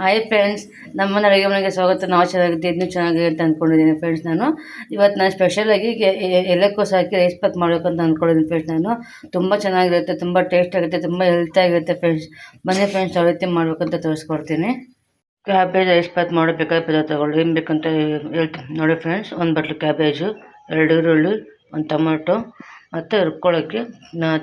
Hi friends ನಮ್ಮ ಅಡುಗೆ ಮನೆಗೆ ಸ್ವಾಗತ. ನಾವು ಚೆನ್ನಾಗಿದ್ದೆ ಇನ್ನೂ ಚೆನ್ನಾಗಿದೆ ಅಂತ ಅಂದ್ಕೊಂಡಿದ್ದೀನಿ ಫ್ರೆಂಡ್ಸ್ ನಾನು. ಇವತ್ತು ನಾನು ಸ್ಪೆಷಲಾಗಿ ಎಲೆಕೋಸು ಹಾಕಿ ರೈಸ್ ಪಾತ್ ಮಾಡಬೇಕಂತ ಅಂದ್ಕೊಂಡಿದ್ದೀನಿ ಫ್ರೆಂಡ್ಸ್ ನಾನು. ತುಂಬ ಚೆನ್ನಾಗಿರುತ್ತೆ, ತುಂಬ ಟೇಸ್ಟ್ ಆಗುತ್ತೆ, ತುಂಬ ಹೆಲ್ತಾಗಿರುತ್ತೆ ಫ್ರೆಂಡ್ಸ್ ಮನೆ ಫ್ರೆಂಡ್ಸ್ ಯಾವ ರೀತಿ ಮಾಡಬೇಕಂತ ತೋರಿಸ್ಕೊಡ್ತೀನಿ. ಕ್ಯಾಬೇಜ್ ರೈಸ್ ಬಾತ್ ಮಾಡಬೇಕಾದ ಪದಾರ್ಥಗಳು ಏನು ಬೇಕಂತ ಹೇಳ್ತೀನಿ. ನೋಡಿ ಫ್ರೆಂಡ್ಸ್ ಒಂದು ಬಟ್ಲು ಕ್ಯಾಬೇಜು ಎರಡು ಈರುಳ್ಳಿ, ಒಂದು ಟೊಮೊಟೊ ಮತ್ತು ರುಬ್ಕೊಳ್ಳೋಕ್ಕೆ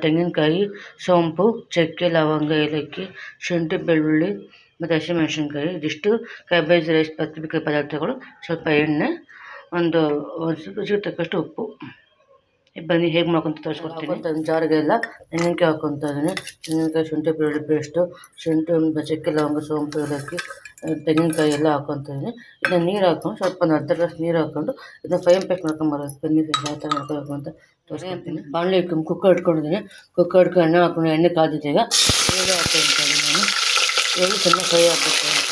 ತೆಂಗಿನಕಾಯಿ, ಸೋಂಪು, ಚಕ್ಕೆ, ಲವಂಗ, ಏಲಕ್ಕಿ, ಶುಂಠಿ, ಬೆಳ್ಳುಳ್ಳಿ ಮತ್ತು ಹಸಿಮೆಣಸಿನ್ಕಾಯಿ ಇದಿಷ್ಟು ಕ್ಯಾಬೇಜ್ ರೈಸ್ ಪತ್ರಿಕೆ ಪದಾರ್ಥಗಳು ಸ್ವಲ್ಪ ಎಣ್ಣೆ, ಒಂದು ರುಚಿಗೆ ತಕ್ಕಷ್ಟು ಉಪ್ಪು. ಬನ್ನಿ ಹೇಗೆ ಮಾಡ್ಕೊಂತ ತೋರಿಸ್ಕೊಡ್ತೀನಿ. ಒಂದು ಜಾರಿಗೆಲ್ಲ ತೆಂಗಿನಕಾಯಿ ಹಾಕ್ಕೊತಾ ಇದ್ದೀನಿ. ತೆಂಗಿನಕಾಯಿ, ಶುಂಠಿ ಬೆಳ್ಳುಳ್ಳಿ ಪೇಸ್ಟು, ಶುಂಠಿ, ಒಂದು ಚಕ್ಕೆ ಲವಂಗ, ಸೋಂಪು ಏಲಕ್ಕಿ ತೆಂಗಿನಕಾಯಿ ಎಲ್ಲ ಹಾಕ್ಕೊತಾ ಇದ್ದೀನಿ. ಇದನ್ನು ನೀರು ಹಾಕ್ಕೊಂಡು ಸ್ವಲ್ಪ ಒಂದು ಅರ್ಧ ಗ್ಲಾಸ್ ನೀರು ಹಾಕ್ಕೊಂಡು ಇದನ್ನ ಫೈನ್ ಪೇಸ್ಟ್ ಮಾಡ್ಕೊಂಬರೋದು ಬನ್ನಿ ಯಾವ ಥರ ಮಾಡ್ಕೋಬೇಕು ಅಂತ ತೋರಿಸ್ಕೊಡ್ತೀನಿ. ಬಾಣಲೆ ಇಟ್ಕೊಂಡು ಕುಕ್ಕರ್ ಇಟ್ಕೊಂಡಿದ್ದೀನಿ ಕುಕ್ಕರ್ ಇಟ್ಕೊಂಡು ಎಣ್ಣೆ ಹಾಕ್ಕೊಂಡು, ಎಣ್ಣೆ ಕಾದಿದ್ದೀಗ, ನೀರು ನಾನು. ಈರುಳ್ಳಿ ಚೆನ್ನಾಗಿ ಫ್ರೈ ಆಗಬೇಕು ಅಂತ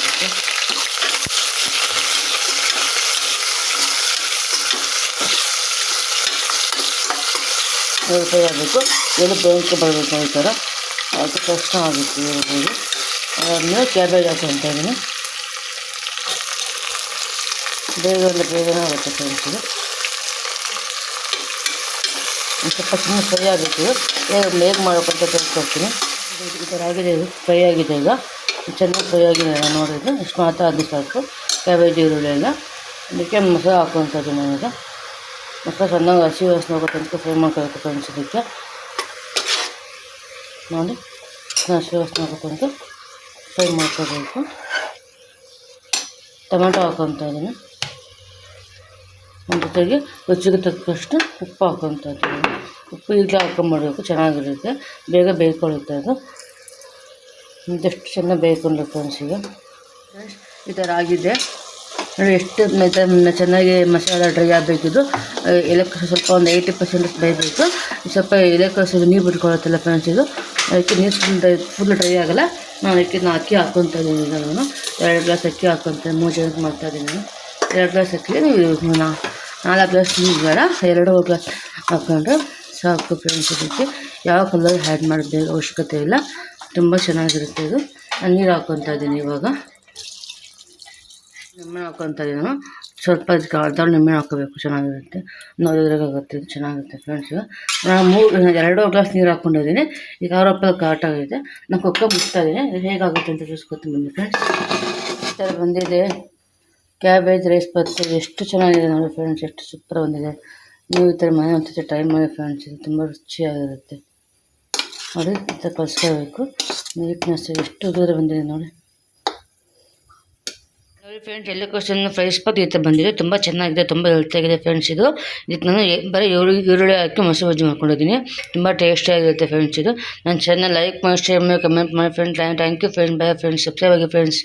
ಫ್ರೈ ಆಗಬೇಕು. ಎಲ್ಲಿ ಬೆಂಕಿ ಬರಬೇಕು ಈ ಥರ. ಅದು ಕಷ್ಟ ಆಗುತ್ತೆ ಹೇಳ್ಬೋದು. ಅದಾದಮೇಲೆ ಕ್ಯಾಬೇಜ್ ಹಾಕ್ಕೊತಾ ಇದ್ದೀನಿ ಬೇಗನೆ ಬೇಗನೆ ಆಗುತ್ತೆ ಫ್ರೆಂಡ್ಸಿಗೆ ಸ್ವಲ್ಪ ಚೆನ್ನಾಗಿ ಫ್ರೈ ಆಗುತ್ತೆ ಹೇಗೆ ಹೇಗೆ ಮಾಡಬೇಕು ಅಂತ ತಿಳ್ಕೊಡ್ತೀನಿ ಈ ಥರ ಆಗಿದೆ ಫ್ರೈ ಆಗಿದೆ ಈಗ. ಚೆನ್ನಾಗಿ ಫ್ರೈ ಆಗಿದೆ ನೋಡಿದ್ರೆ ಇಷ್ಟು ಮಾತ್ರ ಅದು ಸಾಕು. ಕ್ಯಾಬೇಜ್, ಈರುಳ್ಳಿ ಎಲ್ಲ. ಅದಕ್ಕೆ ಮೊಸರು ಹಾಕುವಂಥದ್ದು ನನಗೆ. ಮೊಸರು ಚೆನ್ನಾಗಿ ಹಸಿ ವಾಸನೆ ಫ್ರೈ ಮಾಡ್ಕೋಬೇಕು ಫ್ರೆಂಡ್ಸ್ ಇದಕ್ಕೆ ನೋಡಿ, ಹಸಿ ವಾಸನೆ ಫ್ರೈ ಮಾಡ್ಕೋಬೇಕು ಟೊಮೆಟೊ ಹಾಕೋಂಥದ್ದನ್ನು ಜೊತೆಗೆ ರುಚಿಗೆ ತಕ್ಕಷ್ಟು ಉಪ್ಪು ಹಾಕೋಂಥದ್ದು ಉಪ್ಪು ಈಗಲೇ ಮಾಡಬೇಕು ಚೆನ್ನಾಗಿರುತ್ತೆ. ಬೇಗ ಬೇಯ್ಕೊಳ್ಳುತ್ತೆ ಅದು. ಇದೆಷ್ಟು ಚೆನ್ನಾಗಿ ಬೇಕು ಫ್ರೆಂಡ್ಸ್ ಈಗ ಫ್ರೆಂಡ್ಸ್ ಈ ಥರ ಆಗಿದೆ. ನೋಡಿ ಎಷ್ಟು ಚೆನ್ನಾಗಿ ಮಸಾಲ ಡ್ರೈ ಆಗಬೇಕಿದ್ದು ಎಲೆಕೋಸು ಸ್ವಲ್ಪ ಒಂದು ಏಯ್ಟಿ ಪರ್ಸೆಂಟ್ ಬೇಯಬೇಕು. ಸ್ವಲ್ಪ ಎಲೆಕೋಸು ನೀರು ಬಿಟ್ಕೊಳ್ಳುತ್ತಲ್ಲ ಫ್ರೆಂಡ್ಸ್ ಇದು. ಅದಕ್ಕೆ ನೀರು ಫುಲ್ ಡ್ರೈ ಫುಲ್ ಡ್ರೈ ಆಗಲ್ಲ. ನಾನು ಅದಕ್ಕೆ ನಾನು ಅಕ್ಕಿ ಹಾಕ್ಕೊತಾ ಇದ್ದೀನಿ ನಾನು. ಎರಡು ಗ್ಲಾಸ್ ಅಕ್ಕಿ ಹಾಕ್ಕೊತೀನಿ ಮೂರು ಜನಕ್ಕೆ ಮಾಡ್ತಾ ಇದ್ದೀನಿ ನಾನು. ಎರಡು ಗ್ಲಾಸ್ ಅಕ್ಕಿ ನೀವು ನಾಲ್ಕು ಗ್ಲಾಸ್ ನೀರು ಬೇಡ. ಎರಡು ಗ್ಲಾಸ್ ಹಾಕ್ಕೊಂಡ್ರೆ ಸಾಕು ಫ್ರೆಂಡ್ಸ್ ಇದಕ್ಕೆ. ಯಾವ ಕಲರ್ ಆ್ಯಡ್ ಮಾಡಬೇಕು ಅವಶ್ಯಕತೆ ಇಲ್ಲ. ತುಂಬ ಚೆನ್ನಾಗಿರುತ್ತೆ ಇದು. ನೀರು ಹಾಕ್ಕೊತಾ ಇದ್ದೀನಿ ಇವಾಗ. ನಿಂಬೆ ಹಾಕ್ಕೊತಾ ಇದ್ದೀನಿ ನಾನು. ಸ್ವಲ್ಪ ಅದಕ್ಕೆ ಅರ್ಧ ನಿಂಬೆ ಹಾಕೋಬೇಕು ಚೆನ್ನಾಗಿರುತ್ತೆ. ನೋಡೋದ್ರಾಗುತ್ತೆ ಚೆನ್ನಾಗಿರುತ್ತೆ ಫ್ರೆಂಡ್ಸ್ ನಾನು ಮೂರು ಎರಡು ಗ್ಲಾಸ್ ನೀರು ಹಾಕ್ಕೊಂಡಿದ್ದೀನಿ ಈಗ ಅವ್ರ ಹಬ್ಬ ಆಗಿದೆ. ನಾನು ಕುಕ್ಕ ಮುಚ್ತಾ ಇದ್ದೀನಿ. ಹೇಗಾಗುತ್ತೆ ಅಂತ ತಿಳಿಸ್ಕೊತೀನಿ ಬನ್ನಿ ಫ್ರೆಂಡ್ಸ್ ಈ ಥರ ಬಂದಿದೆ. ಕ್ಯಾಬೇಜ್ ರೈಸ್ ಪತ್ ಎಷ್ಟು ಚೆನ್ನಾಗಿದೆ ನೋಡಿ ಫ್ರೆಂಡ್ಸ್ ಎಷ್ಟು ಸೂಪರ್ ಬಂದಿದೆ. ನೀವು ಈ ಥರ ಮನೆ ಒಂದ್ಸತಿ ಟ್ರೈ ಮಾಡಿ ಫ್ರೆಂಡ್ಸ್ ಇದು ತುಂಬ ರುಚಿಯಾಗಿರುತ್ತೆ. ನೋಡಿ ಈ ಥರ ಕಲಿಸ್ಕೋಬೇಕು ನೀಟ್ನೆಸ್ ಎಷ್ಟು ಉದುರಿ ಬಂದಿದೆ ನೋಡಿ. ನೋಡಿ ಫ್ರೆಂಡ್ಸ್ ಎಲೆಕೋಸನ್ನು ಫ್ರೈಸ್ ಪತ್ ಈ ಥರ ಬಂದಿದೆ. ತುಂಬ ಚೆನ್ನಾಗಿದೆ, ತುಂಬ ಹೆಲ್ತಿಯಾಗಿದೆ ಫ್ರೆಂಡ್ಸ್ ಇದು. ಇದಕ್ಕೆ ನಾನು ಬರೀ ಈರುಳ್ಳಿ ಈರುಳ್ಳಿ ಹಾಕಿ ಮೊಸರು ಬಜ್ಜಿ ಮಾಡ್ಕೊಂಡಿದ್ದೀನಿ. ತುಂಬ ಟೇಸ್ಟಿಯಾಗಿರುತ್ತೆ ಫ್ರೆಂಡ್ಸ್ ಇದು. ನನ್ನ ಚೆನ್ನಾಗಿ ಲೈಕ್ ಮಾಡಿ ಶೇರ್ ಮಾಡಿ ಕಮೆಂಟ್ ಮಾಡಿ friends thank you friends bye friends subscribe ಆಗಿ ಫ್ರೆಂಡ್ಸ್